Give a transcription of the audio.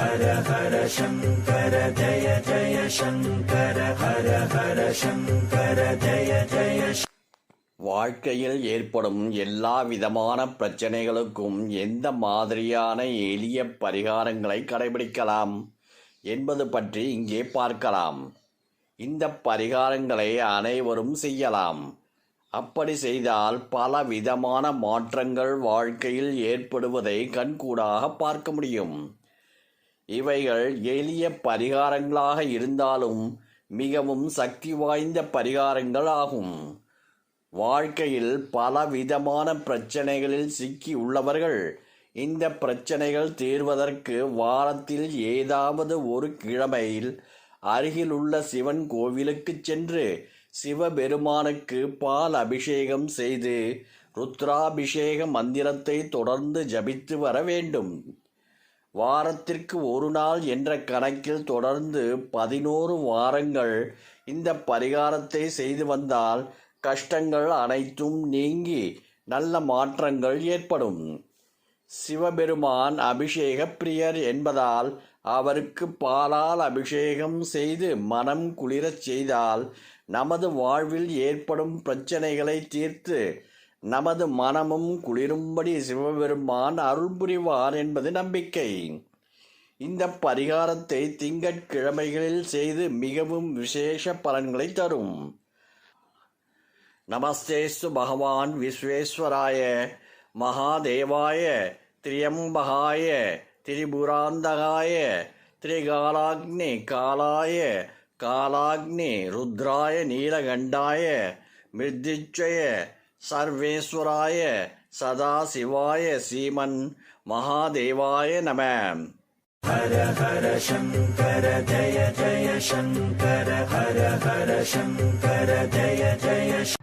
ஹர ஹர சங்கர ஜய ஜய சங்கர ஹர ஹர சங்கர ஜய ஜய வாழ்க்கையில் ஏற்படும் எல்லா விதமான பிரச்சனைகளுக்கும் எந்த மாதிரியான எளிய பரிகாரங்களை கடைபிடிக்கலாம் என்பது பற்றி இங்கே பார்க்கலாம். இந்த பரிகாரங்களை அனைவரும் செய்யலாம். அப்படி செய்தால் பல விதமான மாற்றங்கள் வாழ்க்கையில் ஏற்படுவதை கண்கூடாக பார்க்க முடியும். இவைகள் எளிய பரிகாரங்களாக இருந்தாலும் மிகவும் சக்தி வாய்ந்த பரிகாரங்கள் ஆகும். வாழ்க்கையில் பலவிதமான பிரச்சனைகளில் சிக்கி உள்ளவர்கள் இந்த பிரச்சனைகள் தீர்வதற்கு வாரத்தில் ஏதாவது ஒரு கிழமையில் அருகிலுள்ள சிவன் கோவிலுக்கு சென்று சிவபெருமானுக்கு பால் அபிஷேகம் செய்து ருத்ராபிஷேக மந்திரத்தை தொடர்ந்து ஜபித்து வர வேண்டும். வாரத்திற்கு ஒரு நாள் என்ற கணக்கில் தொடர்ந்து பதினோரு வாரங்கள் இந்த பரிகாரத்தை செய்து வந்தால் கஷ்டங்கள் அனைத்தும் நீங்கி நல்ல மாற்றங்கள் ஏற்படும். சிவபெருமான் அபிஷேக பிரியர் என்பதால் அவருக்கு பாலால் அபிஷேகம் செய்து மனம் குளிரச் செய்தால் நமது வாழ்வில் ஏற்படும் பிரச்சனைகளை தீர்த்து நமது மனமும் குளிரும்படி சிவபெருமான் அருள் புரிவார் என்பது நம்பிக்கை. இந்த பரிகாரத்தை திங்கட்கிழமைகளில் செய்து மிகவும் விசேஷ பலன்களை தரும். நமஸ்தேஸ்து பகவான் விஸ்வேஸ்வராய மகாதேவாய திரியம்பகாய திரிபுராந்தகாய திரிகாலாக்னி காலாய காலாக்னி ருத்ராய நீலகண்டாய மிருத்யுச்சய சர்வேஸ்வராய சதாசிவாய சீமன் மகாதேவாய நம. ஹர ஹர சங்கர ஜய ஜய சங்கர ஹர ஹர சங்கர ஜய ஜய